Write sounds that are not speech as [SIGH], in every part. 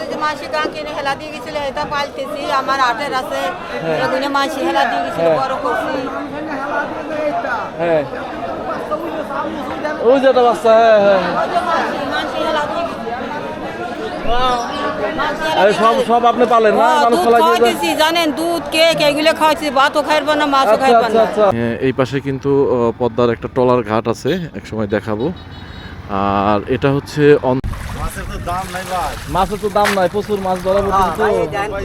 যে মাসি হেলা দিয়ে গেছিল এটা পাল্টেছি আমার আটের আছে। মাসি হেলা দিয়ে গেছিল বড় করছি। হ্যাঁ। ওই যে একটা বাচ্চা হ্যাঁ হ্যাঁ। সব সব আপনি পালেন না? হ্যাঁ, মানুষ জানেন দুধ কেক এগুলো খাওয়াইছি ভাতও খাইব না মাছও আচ্ছা খাইব আচ্ছা না। আচ্ছা। এই পাশে কিন্তু পদ্মার একটা টলার ঘাট আছে একসময় দেখাবো। আর এটা হচ্ছে অন- মাছের তো দাম নাই ভাই। মাছের তো দাম নাই প্রচুর মাছ ধরা হ্যাঁ,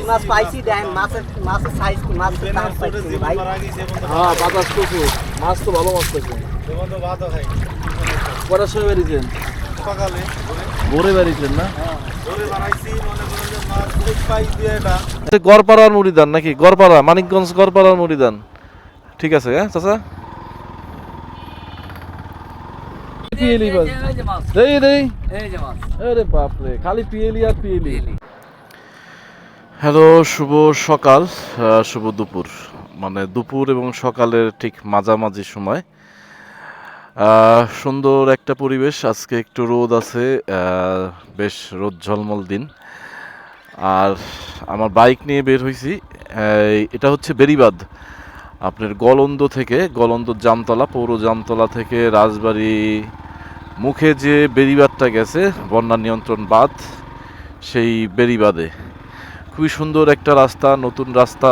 মাছ পাইছি দেন মাছের মাছের সাইজ মাছের দাম পাইছি ভাই। হ্যাঁ বাতাস প্রচুর। মাছ তো ভালো মাছ পাইছে কটার সময় বেরিয়েছেন? সকালে ভোরে বেরিয়েছেন না? ধরে বানাইছি মনে করেন যে মাছ এই পাইপ দিয়ে এটা। গড়পাড়ার মুড়িদান নাকি? গড়পাড়া মানিকগঞ্জ গড়পাড়ার মুড়িদান। ঠিক আছে হ্যাঁ চাচা? পিএলি বাস। দেই দেই। আরে বাপরে খালি পিএলি আর পিএলি হ্যালো শুভ সকাল শুভ দুপুর। মানে দুপুর এবং সকালের ঠিক মাঝামাঝি সময়। আহ, সুন্দর একটা পরিবেশ আজকে একটু রোদ আছে আহ, বেশ রোদ ঝলমল দিন। আর আমার বাইক নিয়ে বের হয়েছি এটা হচ্ছে বেরিবাদ আপনার গলন্দ থেকে গলন্দ জামতলা পৌর জামতলা থেকে রাজবাড়ি মুখে যে বেরিবাদটা গেছে, বন্যা নিয়ন্ত্রণ বাঁধ, সেই বেরিবাদে খুবই সুন্দর একটা রাস্তা, নতুন রাস্তা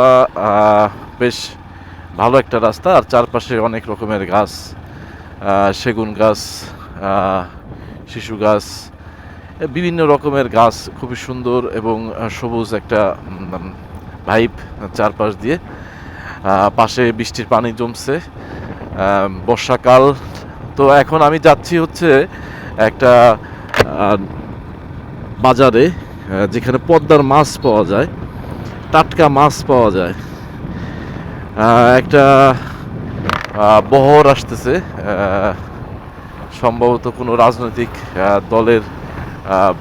বেশ ভালো একটা রাস্তা, আর চারপাশে অনেক রকমের গাছ সেগুন গাছ শিশু গাছ, বিভিন্ন রকমের গাছ, খুবই সুন্দর এবং সবুজ একটা ভাইব চারপাশ দিয়ে। পাশে বৃষ্টির পানি জমছে। বর্ষাকাল তো এখন আমি যাচ্ছি হচ্ছে একটা বাজারে যেখানে পদ্মার মাছ পাওয়া যায়, টাটকা মাছ পাওয়া যায়। একটা বহর আসতেছে সম্ভবত কোনো রাজনৈতিক দলের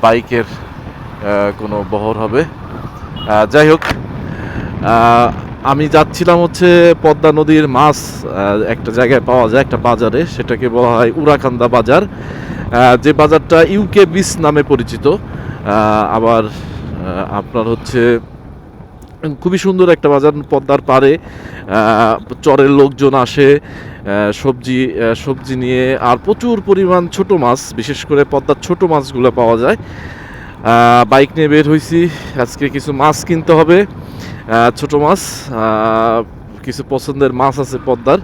বাইকের কোনো বহর হবে। যাই হোক আমি যাচ্ছিলাম হচ্ছে পদ্মা নদীর মাছ একটা জায়গায় পাওয়া যায়, একটা বাজারে, সেটাকে বলা হয় উড়াকান্দা বাজার। যে বাজারটা ইউকে বিচ নামে পরিচিত। আবার আপনার হচ্ছে খুবই সুন্দর একটা বাজার পদ্মার পারে চরের লোকজন আসে সবজি সবজি নিয়ে, আর প্রচুর পরিমাণ ছোট মাছ, বিশেষ করে পদ্মার ছোট মাছগুলো পাওয়া যায়। বাইক নিয়ে বের হয়েছি আজকে কিছু মাছ কিনতে হবে। ছোট মাছ কিছু পছন্দের মাছ আছে পদ্মার।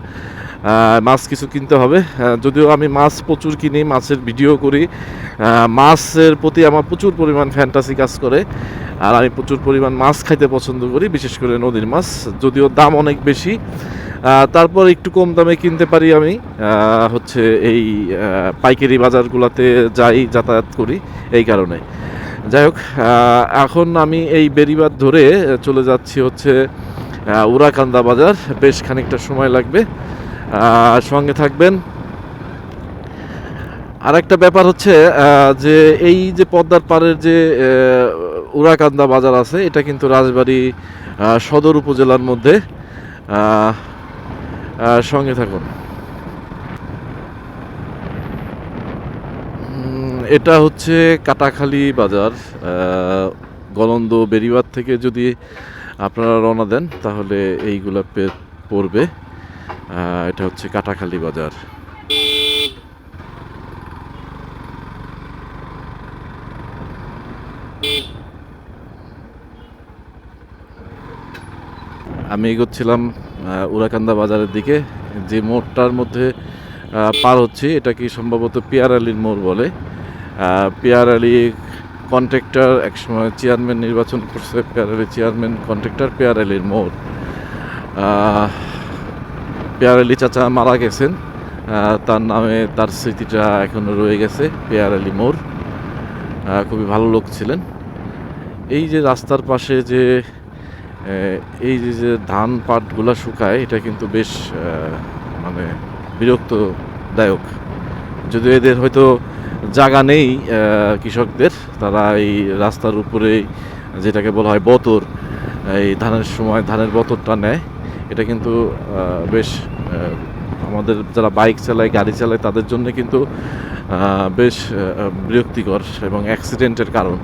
মাছ কিছু কিনতে হবে। যদিও আমি মাছ প্রচুর কিনি, মাছের ভিডিও করি। মাছের প্রতি আমার প্রচুর পরিমাণ ফ্যান্টাসি কাজ করে। আর আমি প্রচুর পরিমাণ মাছ খাইতে পছন্দ করি, বিশেষ করে নদীর মাছ। যদিও দাম অনেক বেশি। তারপর একটু কম দামে কিনতে পারি আমি। হচ্ছে এই পাইকারি বাজারগুলোতে যাই যাতায়াত করি এই কারণে। যাই হোক এখন আমি এই বেরিবাদ ধরে চলে যাচ্ছি হচ্ছে আহ, উড়াকান্দা বাজার। বেশ খানিকটা সময় লাগবে। সঙ্গে থাকবেন। আর একটা ব্যাপার হচ্ছে যে এই যে পদ্মার পাড়ের যে আহ, উড়াকান্দা বাজার আছে এটা কিন্তু রাজবাড়ী সদর উপজেলার মধ্যে। সঙ্গে থাকুন। এটা হচ্ছে কাটাখালী বাজার গলন্দ বেরিবাদ থেকে যদি আপনারা রওনা দেন তাহলে এইগুলা পে- পড়বে। এটা হচ্ছে কাটাখালী বাজার। আমি এগোচ্ছিলাম আহ, উড়াকান্দা বাজারের দিকে। যে মোড়টার মধ্যে পার হচ্ছি এটা কি সম্ভবত পিয়ার আলীর মোড় বলে। পিয়ার আলী কন্ট্রাক্টর একসময় চেয়ারম্যান নির্বাচন করছে pair Ali chairman contractor pair আলীর মোড়। পেয়ার আলী চাচা মারা গেছেন। তার নামে তার স্মৃতিটা এখনও রয়ে গেছে পেয়ার আলী আহ, খুবই ভালো লোক ছিলেন। এই যে রাস্তার পাশে যে এই যে যে ধান পাটগুলা শুকায় এটা কিন্তু বেশ মানে বিরক্তদায়ক। যদিও এদের হয়তো জায়গা নেই কৃষকদের। তারা এই রাস্তার উপরে যেটাকে বলা হয় বতর, এই ধানের সময় ধানের বতরটা নেয়। এটা কিন্তু বেশ আমাদের যারা বাইক চালায়, গাড়ি চালায়, তাদের জন্য কিন্তু বেশ বিরক্তিকর এবং অ্যাক্সিডেন্টের কারণ।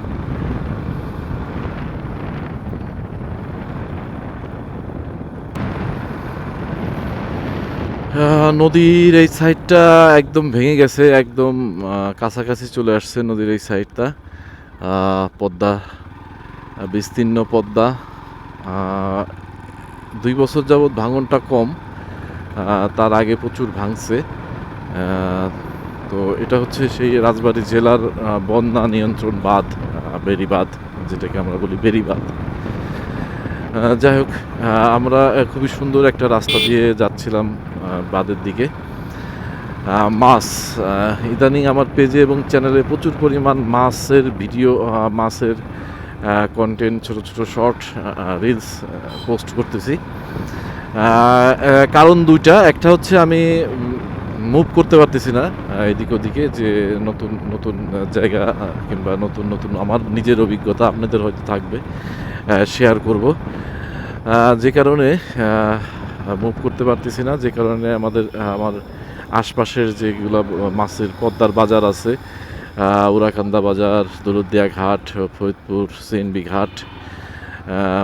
নদীর এই সাইডটা একদম ভেঙে গেছে, একদম কাছাকাছি চলে আসছে নদীর এই সাইডটা পদ্মা বিস্তীর্ণ পদ্মা। দুই বছর যাবৎ ভাঙনটা কম তার আগে প্রচুর ভাঙছে। তো এটা হচ্ছে সেই রাজবাড়ী জেলার বন্যা নিয়ন্ত্রণ বাঁধ বেড়িবাঁধ, যেটাকে আমরা বলি বেড়িবাঁধ। যাই হোক আমরা খুবই সুন্দর একটা রাস্তা দিয়ে যাচ্ছিলাম। বাঁধের দিকে। মাছ ইদানিং আমার পেজে এবং চ্যানেলে প্রচুর পরিমাণ মাছের ভিডিও মাছের কন্টেন্ট ছোট ছোট শর্ট রিলস পোস্ট করতেছি। কারণ দুইটা, একটা হচ্ছে আমি মুভ করতে পারতেছি না এদিক ওদিকে যে নতুন নতুন জায়গা কিংবা নতুন নতুন আমার নিজের অভিজ্ঞতা আপনাদের হয়তো থাকবে শেয়ার করব। যে কারণে মুভ করতে পারতেছি না যে কারণে আমাদের আমার আশপাশের যেগুলো মাছের পদ্মার বাজার আছে উরাকান্দা বাজার দরুদিয়া ঘাট ফরিদপুর সিএনবি ঘাট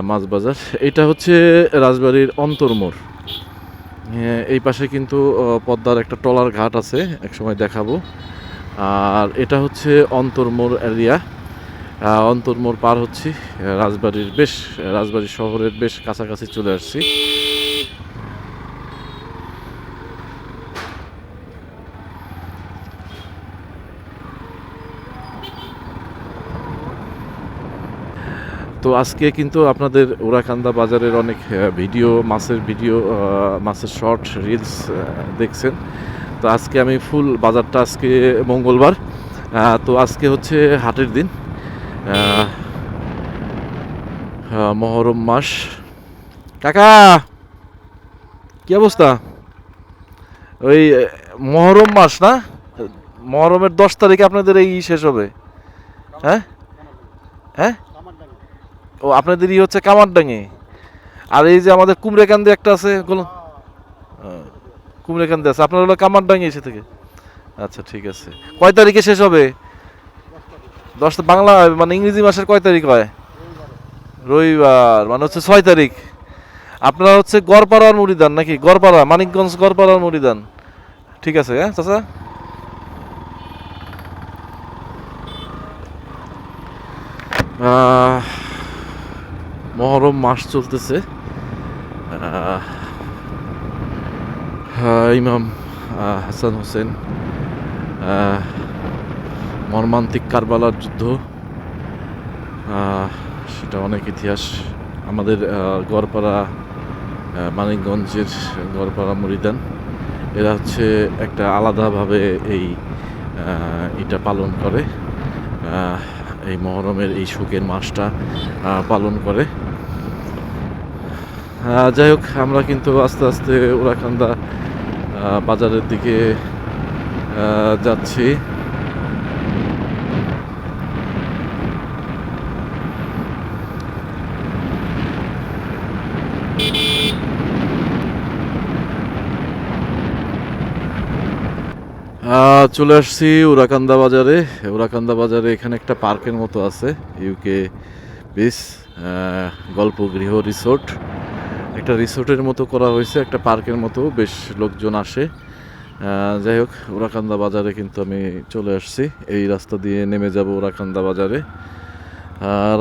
মাছ বাজার। এটা হচ্ছে রাজবাড়ির অন্তর্মোড় হ্যাঁ, এই পাশে কিন্তু পদ্মার একটা টলার ঘাট আছে এক সময় দেখাবো। আর এটা হচ্ছে অন্তর্মোড় এরিয়া আহ, অন্তর্মোড় পার হচ্ছি রাজবাড়ির বেশ রাজবাড়ি শহরের বেশ কাছাকাছি চলে আসছি। তো আজকে কিন্তু আপনাদের ওরাকান্দা বাজারের অনেক ভিডিও মাছের ভিডিও মাছের শর্ট রিলস দেখছেন। তো আজকে আমি ফুল বাজারটা আজকে মঙ্গলবার। তো আজকে হচ্ছে হাটের দিন। মহরম মাস। কাকা, কি অবস্থা? ওই মহরম মাস না? মহরমের দশ তারিখে আপনাদের এই শেষ হবে। হ্যাঁ? হ্যাঁ? ও আপনাদের ই হচ্ছে কামারডাঙ্গি আর এই যে আমাদের কুমড়েকান্দি একটা আছে ওগুলো কুমড়েকান্দি আছে। আপনার হলো কামারডাঙ্গি এসে থেকে। আচ্ছা ঠিক আছে। কয় তারিখে শেষ হবে? দশটা বাংলা মানে ইংরেজি মাসের কয় তারিখ হয়? রবিবার মানে হচ্ছে ছয় তারিখ। আপনারা হচ্ছে গড়পাড়ার মুড়িদান নাকি? গড়পাড়া মানিকগঞ্জ গড়পাড়ার মুড়িদান। ঠিক আছে হ্যাঁ চাচা? আহ, মহরম মাস চলতেছে। ইমাম হাসান হোসেন মর্মান্তিক কারবালার যুদ্ধ সেটা অনেক ইতিহাস। আমাদের গড়পাড়া মানিকগঞ্জের গড়পাড়া মরিদান, এরা হচ্ছে একটা আলাদাভাবে এই এটা পালন করে। এই মহরমের এই শোকের মাসটা পালন করে। যাই হোক, আমরা কিন্তু আস্তে আস্তে ওরাকান্দা বাজারের দিকে যাচ্ছি। চলে আসছি উরাকান্দা বাজারে। উরাকান্দা বাজারে এখানে একটা পার্কের মতো আছে ইউকে বিচ গল্প গৃহ রিসোর্ট। একটা রিসোর্টের মতো করা হয়েছে, একটা পার্কের মতো, বেশ লোকজন আসে। যাই হোক উরাকান্দা বাজারে কিন্তু আমি চলে আসছি। এই রাস্তা দিয়ে নেমে যাব উরাকান্দা বাজারে।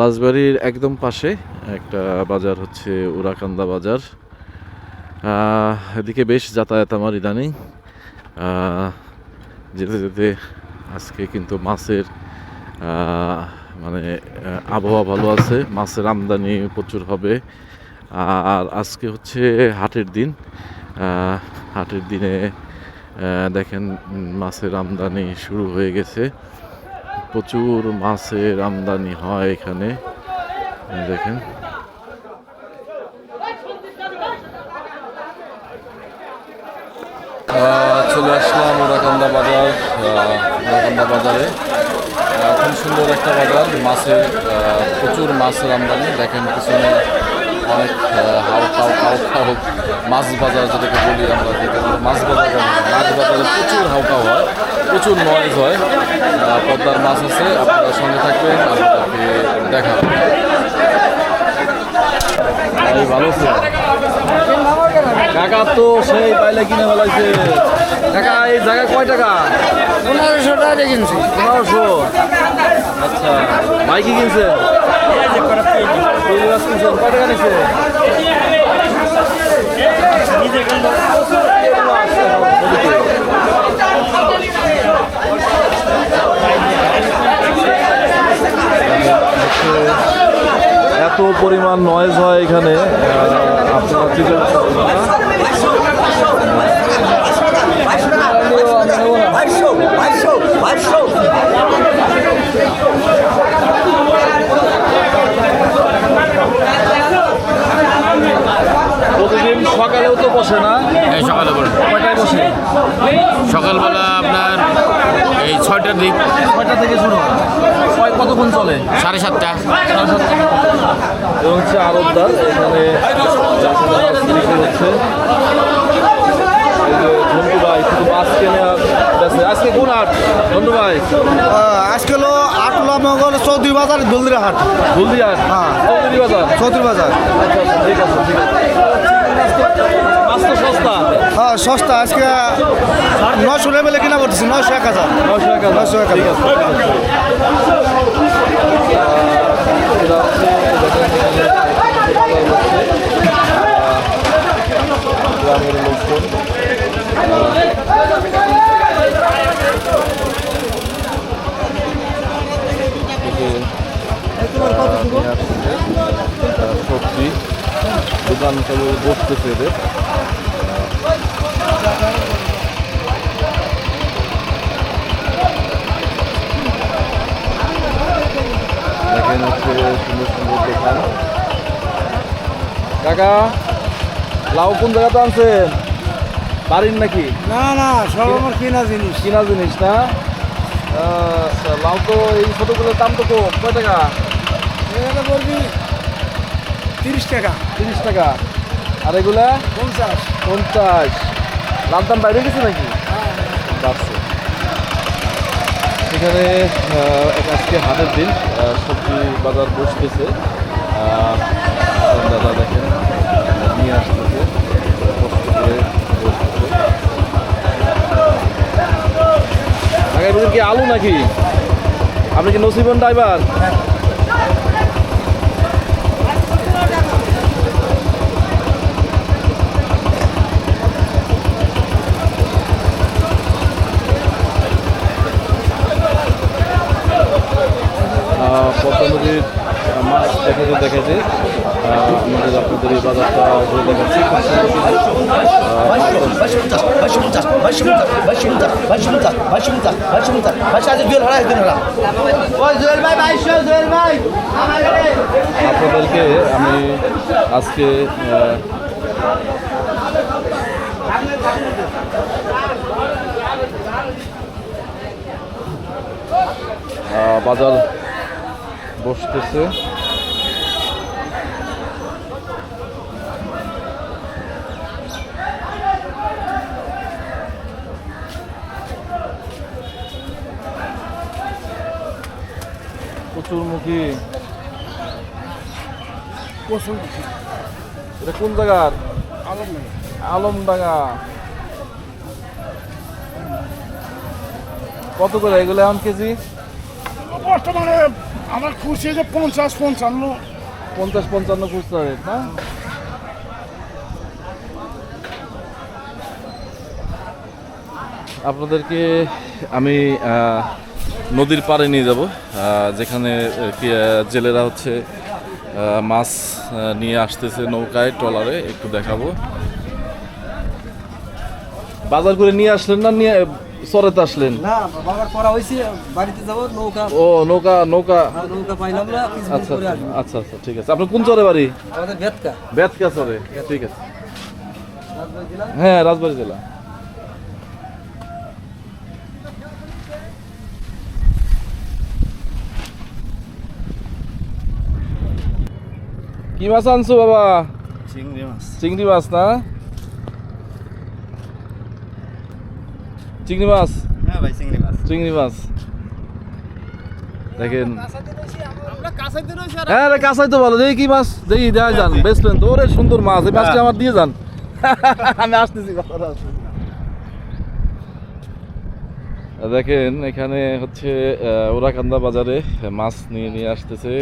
রাজবাড়ির একদম পাশে একটা বাজার হচ্ছে উরাকান্দা বাজার। এদিকে বেশ যাতায়াত আমার ইদানিং। যেতে যেতে আজকে কিন্তু মাছের মানে আবহাওয়া ভালো আছে। মাছের আমদানি প্রচুর হবে। আর আজকে হচ্ছে হাটের দিন। হাটের দিনে দেখেন মাছের আমদানি শুরু হয়ে গেছে। প্রচুর মাছের আমদানি হয় এখানে। দেখেন। চলে আসলাম ওরাকান্দা বাজার ওরাকান্দা বাজারে। খুব সুন্দর একটা বাজার। মাছের প্রচুর মাছের আমদানি। দেখেন পিছনে অনেক হাও খাও খাও খাও মাছ বাজার যেটাকে বলি আমরা যেটা মাছ বাজার মাছ বাজারে প্রচুর হাও খাও হয় প্রচুর নয়েজ হয়। পদ্মার মাছ আছে আপনারা সঙ্গে থাকবেন আপনাদেরকে দেখাবো। এই ভালো কাকা তো সেই পাইলে কিনে ফেলাইছে। কাকা এই জায়গা কয় টাকা? পনেরোশো টাকা কিনছি। পনেরোশো। আচ্ছা ভাই কি কিনছে? এত পরিমাণ নয়েজ হয় এখানে আপনারা কি বাইশশো বাইশশো বাইশশো প্রতিদিন সকালেও তো বসে না? এই সকালে করে কয়টায় বসে? সকালবেলা আপনার এই ছয়টার দিক। কয়টা থেকে শুরু হয়। কয় কতক্ষণ চলে? সাড়ে সাতটা। এবং হচ্ছে আরবদার। এখানে হচ্ছে যে ভাই শুধু মাছ কেনে আজকে কোন হাট ভাই আজকে হলো আটলা মঙ্গল চৌধুরী বাজার দলদিরা হাট হলদি হাট হ্যাঁ। চৌধুরী বাজার? চৌধুরী বাজার। আচ্ছা আচ্ছা ঠিক আছে ঠিক আছে। হ্যাঁ সস্তা। আজকে নশো লেভেলে কিনা করতেছি নশো এক হাজার। নশো নশো এক ঠিক হাজার। আহ, গ্রামের লোকজন সবজি। দোকান চালু বসতেছে এদের। দেখেন হচ্ছে সুন্দর সুন্দর দোকান কাকা লাউ কোন জায়গাতে আনছেন? বাড়ির নাকি? না না সব আমার কিনা জিনিস। কিনা জিনিস না? আচ্ছা, লাউ তো এই ছোটোগুলোর দাম তো কম। কয় টাকা? বলবি তিরিশ টাকা। তিরিশ টাকা। আর এগুলা? পঞ্চাশ। পঞ্চাশ। লাভ দাম বাইরে গেছে নাকি? এখানে আজকে হাটের দিন সবজি বাজার বসতেছে। দাদা দেখেন, নিয়ে আসতেছে কষ্ট করে বসতেছে। আগামী কি আলু নাকি? আপনি কি নসিবন ড্রাইভার আহ, পদ্মা নদীর আহ, মাছ দেখাতে দেখাতে আহ, আমাদের আপনাদের এই বাজারটা ঘুরে দেখাচ্ছি খুব সুন্দর সুন্দর, আহ, বাইশশো পঞ্চাশ বাইশশো পঞ্চাশ বাইশশো পঞ্চাশ বাইশশো পঞ্চাশ বাইশশো পঞ্চাশ বাইশশো পঞ্চাশ বাইশশো ওই জুয়েল ভাই জুয়েল ভাই। আপনাদেরকে আমি আজকে বাজার বসতেছে। প্রচুর মুখী এটা কোন জায়গার? আলমডাঙ্গা। কত করে এগুলো এখন কেজি? বর্তমানে আমার খুশি যে পঞ্চাশ পঞ্চান্ন। পঞ্চাশ পঞ্চান্ন খুচরা রেট না? আপনাদেরকে আমি নদীর পাড়ে নিয়ে যাব যেখানে জেলেরা হচ্ছে মাছ নিয়ে আসতেছে নৌকায় ট্রলারে একটু দেখাবো। বাজার করে নিয়ে আসলেন না নিয়ে সরেতে আসলেন? না করা হয়েছে বাড়িতে যাব নৌকা। ও নৌকা নৌকা? নৌকা পাইলাম না আচ্ছা আচ্ছা, আচ্ছা ঠিক আছে। আপনার কোন চরে বাড়ি? আমাদের বেতকা বেতকা চরে ঠিক আছে। হ্যাঁ রাজবাড়ি জেলা। কি মাছ আনছো বাবা? চিংড়ি মাছ। চিংড়ি মাছ না? চিংড়ি মাছ? হ্যাঁ ভাই চিংড়ি মাছ। চিংড়ি মাছ। দেখেন। হ্যাঁ রে কাঁচাই তো ভালো দেখি কি মাছ। দেখি দেওয়া যান। তো ওরে সুন্দর মাছ। এই মাছটা আমার দিয়ে যান। আমি আসতেছি দেখেন এখানে হচ্ছে ওরাকান্দা বাজারে মাছ নিয়ে নিয়ে আসতেছে।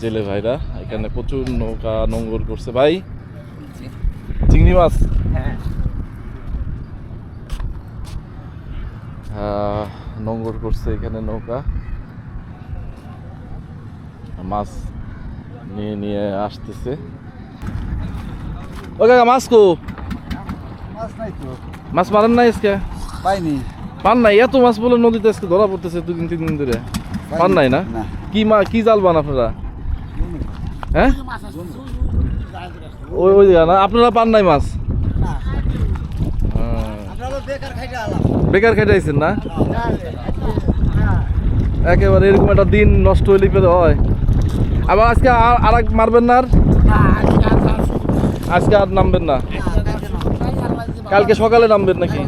জেলে ভাইরা এখানে প্রচুর নৌকা নোঙ্গর করছে। ভাই চিংড়ি মাছ? আহ, নোঙ্গর করছে এখানে নৌকা। মাছ নিয়ে নিয়ে আসতেছে। ও কাকা মাছ কো? মাছ নাই তো। মাছ মারেন নাই আজকে? পাইনি। পান নাই? এত মাছ বলে নদীতে আজকে ধরা পড়তেছে দুদিন তিন দিন ধরে পান নাই না। কি মা, কি জাল বান আপনারা? হ্যাঁ? ওই না? আপনারা পান নাই মাছ। বেকার খাইতে আইছেন না? একেবারে এরকম একটা দিন নষ্ট হইলে পেলে হয়? আবার আজকে আর আর মারবেন না আজকে আর নামবেন না? কালকে সকালে নামবেন নাকি?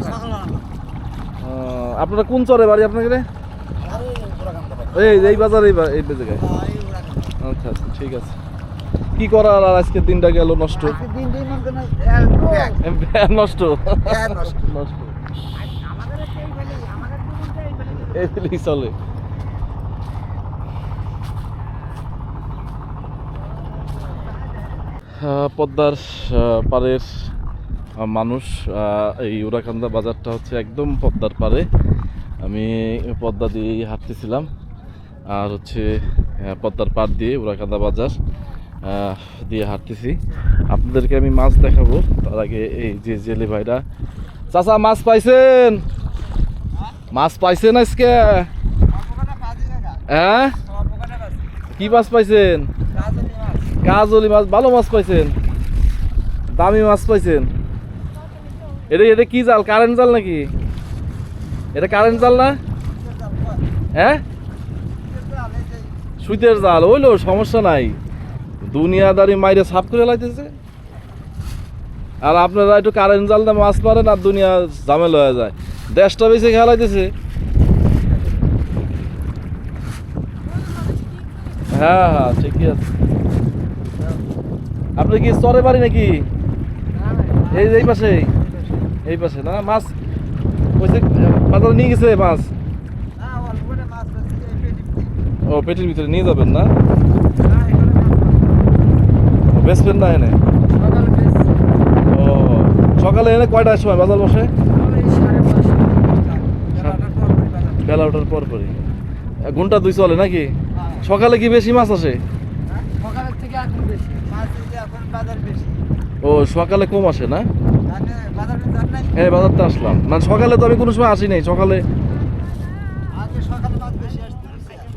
আপনারা কোন চরে বাড়ি আপনাকে? এই এই বাজার এই এই জায়গায় আচ্ছা আচ্ছা ঠিক আছে। কি করার আর আজকের দিনটা গেল নষ্ট? নষ্ট? [LAUGHS] নষ্ট। এই চলে। পদ্মার পাড়ের মানুষ এই উড়াকান্দা বাজারটা হচ্ছে একদম পদ্মার পাড়ে। আমি পদ্মা দিয়েই হাঁটতেছিলাম। আর হচ্ছে পদ্মার পাড় দিয়ে উড়াকান্দা বাজার দিয়ে হাঁটতেছি। আপনাদেরকে আমি মাছ দেখাবো, তার আগে এই যে জেলে ভাইরা। চাচা, মাছ পাইছেন? মাছ পাইছেন আজকে? হ্যাঁ? কি মাছ পাইছেন? কাজলি মাছ, ভালো মাছ পাইছেন? দামি মাছ পাইছেন? এটা এটা কি জাল? কারেন্ট জাল নাকি? এটা কারেন্ট জাল না? হ্যাঁ? সুইতের জাল ওইলো সমস্যা নাই। দুনিয়াদারি মাইরে সাফ করে লাইতেছে। আর আপনারা একটু কারেন্ট জাল দিয়ে মাছ মারেন আর দুনিয়া ঝামেলা হয়ে যায়। দেশটা বেশি খেলাইতেছে হ্যাঁ হ্যাঁ ঠিকই আছে। আপনি কি স্তরে বাড়ি নাকি? এই এই পাশে এই পাশে না? মাছ ওই বাজারে নিয়ে গেছে মাছ। ও পেটের ভিতরে নিয়ে যাবেন না? বেচবেন না এনে? ও সকালে এনে কয়টার সময়? বাজার বসে? বেলা ওঠার পর পরই। এক ঘণ্টা দুই চলে নাকি? সকালে কি বেশি মাছ আসে? ও সকালে কম আসে না? বাজার হ্যাঁ বাজারটা আসলাম। মানে সকালে তো আমি কোনো সময় আসি নাই। সকালে আগে সকালে মাছ বেশি আসতে ও,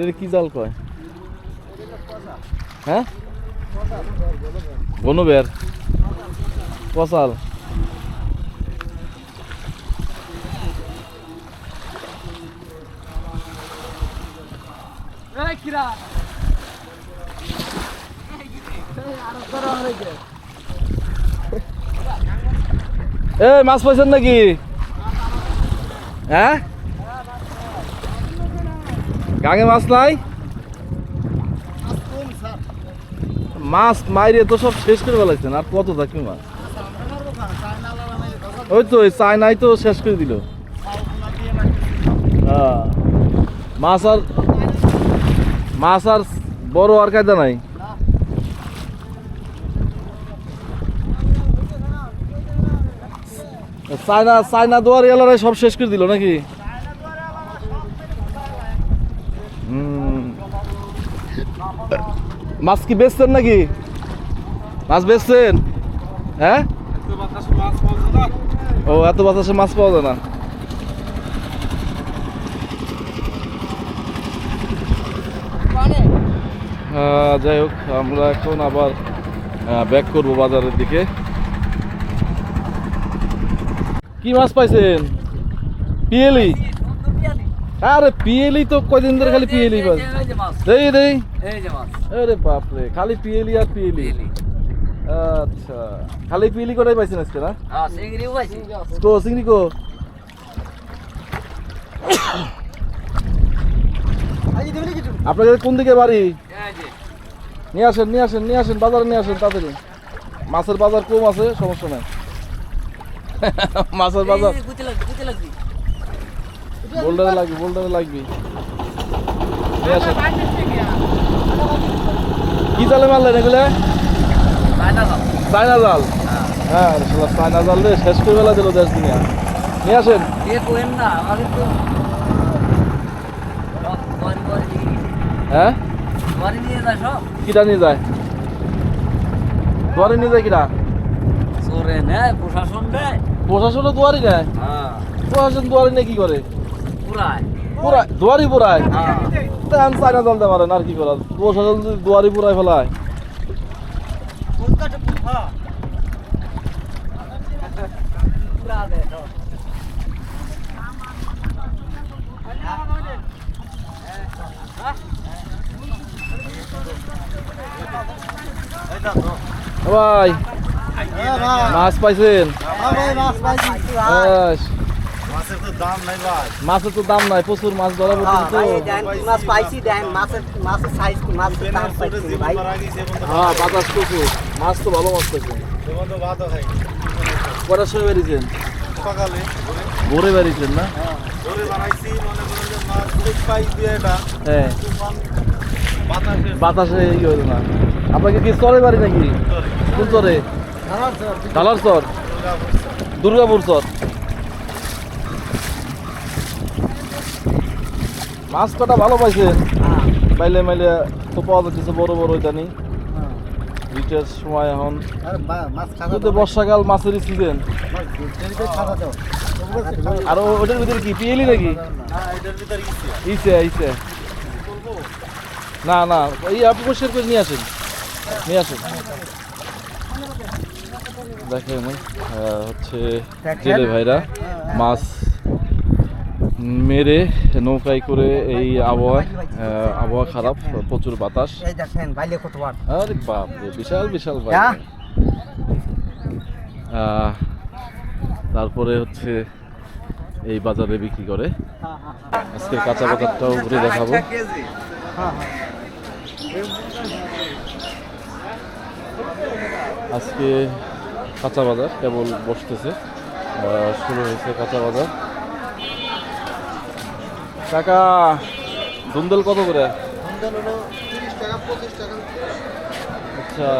এটা কি জাল কয়? হ্যাঁ? বনবের। কসাল এ মাছ পাইছেন নাকি? হ্যাঁ? গাঙে মাছ নাই? মাছ মাইরে তো সব শেষ করে ফেলাইছেন, আর কত থাকবে মাছ? ওই তো চায়নাই তো শেষ করে দিল। হ্যাঁ। মাছ আর মাছ আর বড় আর কায়দা নাই। চায়না চায়না দোয়ার এলাকায় সব শেষ করে দিল নাকি? মাছ কি বেচছেন নাকি? মাছ বেচছেন? হ্যাঁ? ও, এত বাতাসে মাছ পাওয়া যায় না। যাই হোক, আমরা এখন আবার ব্যাক করব বাজারের দিকে। কি মাছ পাইছেন? পিয়েলি আরে পিয়েলি তো কয়দিন ধরে খালি পিয়েলি পাই দেই দেই। আরে বাপরে খালি পিয়েলি আর পিয়েলি আচ্ছা খালি পিয়েলি কটাই পাইছেন আজকে না? কো সিংড়ি কো? আপনাদের কোন দিকে বাড়ি? নিয়ে আসেন নিয়ে আসেন নিয়ে আসেন বাজারে নিয়ে আসেন তাড়াতাড়ি। মাছের বাজার কম আছে সমস্যা নাই। [LAUGHS] মাছের বাজার। বোল্ডারে লাগবে বোল্ডারে লাগবে। কি জালে মারলেন এগুলো? চায়না জাল। হ্যাঁ চায়না জাল রে শেষ করে বেলা দিল দেশ দুনিয়া। নিয়ে আসেন। হ্যাঁ? কিটা নিয়ে যায়? দুয়ারে নিয়ে যায় কিটা? প্রশাসনও দুয়ারি নেয়? প্রশাসন দুয়ারি নিয়ে কি করে? পুরাই দুয়ারি পুরাই আমি চায়না জাল দিতে পারেন আর কি করার প্রশাসন যদি দুয়ারি পুরাই ফেলায়। ভাই মাছ পাইছেন? আস। মাছের তো দাম নাই ভাই। মাছের তো দাম নাই প্রচুর মাছ ধরা মাছ পাইছি দেন মাছের মাছের সাইজ মাছের দাম পাইছি ভাই। হ্যাঁ বাতাস প্রচুর মাছ তো ভালো মাছ তো ভাতও খাই কটার সময় বেরিয়েছেন সকালে। ভোরে বেরিয়েছেন না? ধরে বানাইছি মনে করেন যে মাছ পাই দিয়ে এটা। হ্যাঁ। বাতাসে। বাতাসে ইয়ে হলো না। আপনাকে কি চরে বাড়ি নাকি? কোন চরে? ডালার চর। দুর্গাপুর চর? মাছ কটা ভালো পাইছেন মাইলে মাইলে তো পাওয়া যাচ্ছে বড় বড় ইদানি রিটের সময় এখন। আরে মাছ কিন্তু বর্ষাকাল মাছেরই সিজন আর ওটার ভিতরে কি পিএলি নাকি? ইসে। ইসে না না এই আপনি পরিষ্কার করে নিয়ে আসেন। নিয়ে আসেন। দেখেন হচ্ছে জেলে ভাইরা মাছ মেরে নৌকায় করে এই আবহাওয়া আবহাওয়া খারাপ প্রচুর বাতাস। আরে বাপ বিশাল বিশাল? তারপরে হচ্ছে এই বাজারে বিক্রি করে। আজকে কাঁচা বাজারটাও ঘুরে দেখাবো। আজকে কাঁচা বাজার কেবল বসতেছে। শুরু হয়েছে কাঁচা বাজার। কাকা দুন্দল কত করে? আচ্ছা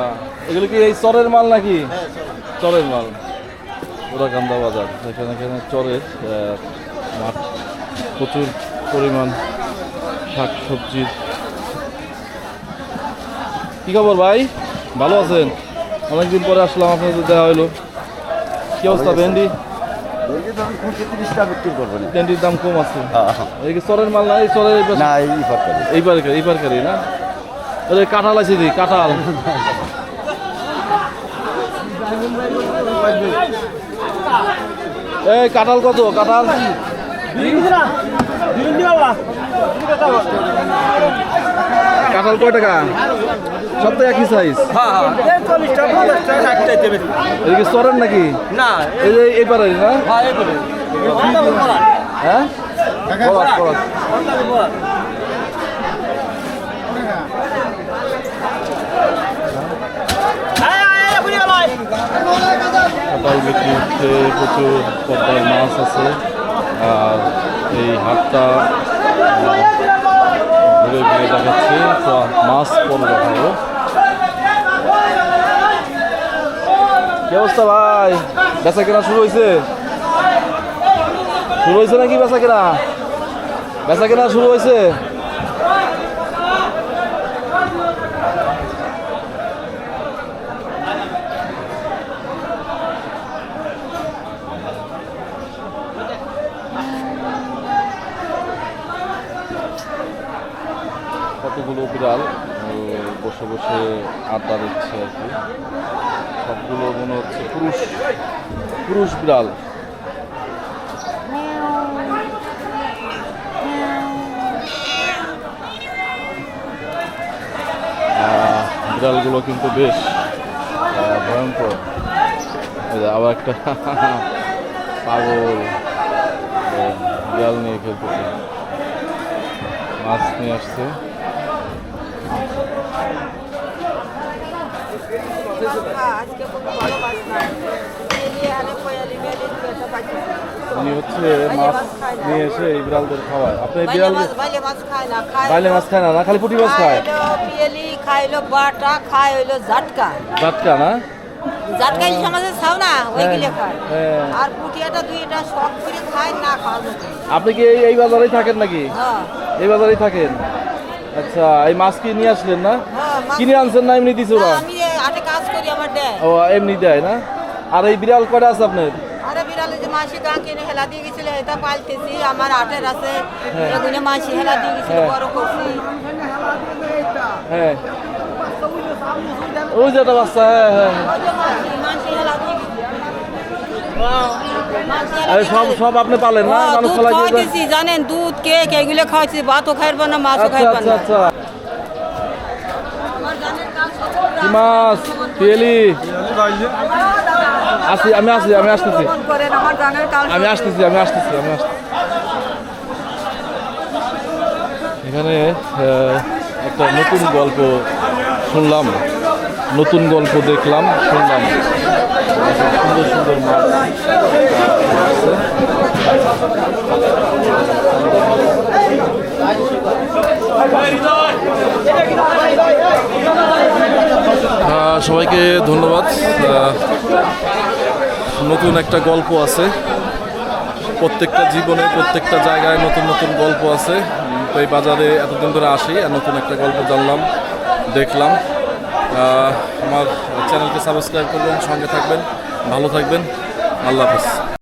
এগুলো কি এই চরের মাল নাকি? চরের মাল। ওরা কান্দা বাজার। এখানে এখানে চরের মাঠ। প্রচুর পরিমাণ শাক সবজির কি খবর ভাই? ভালো আছেন? অনেকদিন পরে আসলাম আপনাদের দেখা হইল। কি অবস্থা ভেন্ডি? ভেন্ডির দাম কম আছে এই চরের মাল না এই চরের এই পাশে- না এই ফাঁকা এইবার এইবার না আরে কাঁঠাল আছে দি কাঁঠাল এই কাঁঠাল কত কাঁঠাল কাঁঠাল কয় টাকা সব তো একই সাইজ এদিকে চরেন নাকি? না। এই যে না? হ্যাঁ বিক্রি হচ্ছে প্রচুর পদ্মার মাছ আছে। আর এই হাটটা ঘুরে ঘুরে দেখাচ্ছে মাছ পরে দেখাবো। কি অবস্থা ভাই? বেচা কেনা শুরু হয়েছে শুরু হয়েছে নাকি বেচা কেনা? বেচা কেনা শুরু হয়েছে বিড়াল বসে বসে আড্ডা দিচ্ছে আর কি। সবগুলো মনে হচ্ছে পুরুষ পুরুষ বিড়াল। বিড়ালগুলো কিন্তু বেশ ভয়ঙ্কর। আবার একটা [LAUGHS] পাগল বিড়াল নিয়ে খেলতেছে। মাছ নিয়ে আসছে। উনি হচ্ছে মাছ নিয়ে এসে এই বিড়ালদের খাওয়ায়। আপনি বিড়াল বাইলে মাছ খায় না খায় বাইলে মাছ খায় না খালি পুঁটি মাছ খায়? খাইলো পিয়েলি খাইলো বাটা খায় হইল জাটকা। জাটকা না? জাটকা ইলিশ আমাদের খাও না ওইগুলো খায়। হ্যাঁ। আর পুটিয়াটা দুইটা শখ করে খায় না খাওয়ার মতো। আপনি কি এই এই বাজারেই থাকেন নাকি? হ্যাঁ। এই বাজারেই থাকেন? আচ্ছা এই মাছ কি নিয়ে আসলেন না? হ্যাঁ কিনে আনছেন না এমনি দিছে না, ওরা আমি হাটে কাজ করি আমার দেয়। ও এমনি দেয় না? আর এই বিড়াল কয়টা আছে আপনার? আরে বিড়ালে যে মাসি গা কিনে হেলা দিয়ে গেছিল এটা পালতেছি আমার আটের আছে। এগুলো মাসি হেলা দিয়ে গেছিল হ্যাঁ। বড় করছি। হ্যাঁ। ওই যে একটা বাচ্চা হ্যাঁ হ্যাঁ হ্যাঁ। আরে সব সব আপনি পালেন না? হ্যাঁ, মানুষ জানেন দুধ কেক এগুলো খাওয়াচ্ছি ভাতও খাইব না মাছও আচ্ছা খাইব আচ্ছা না। আচ্ছা। কি মাছ পিয়েলি। আসি, আমি আসি, আমি আসতেছি। আমি আসতেছি আমি আসতেছি আমি আসতেছি। এখানে একটা নতুন গল্প শুনলাম। নতুন গল্প দেখলাম, শুনলাম। সুন্দর সুন্দর মাছ সবাইকে ধন্যবাদ। নতুন একটা গল্প আছে। প্রত্যেকটা জীবনে প্রত্যেকটা জায়গায় নতুন নতুন গল্প আছে। তো এই বাজারে এতদিন ধরে আসি আর নতুন একটা গল্প জানলাম, দেখলাম। আমার চ্যানেলকে সাবস্ক্রাইব করবেন, সঙ্গে থাকবেন। ভালো থাকবেন। আল্লাহ হাফিজ।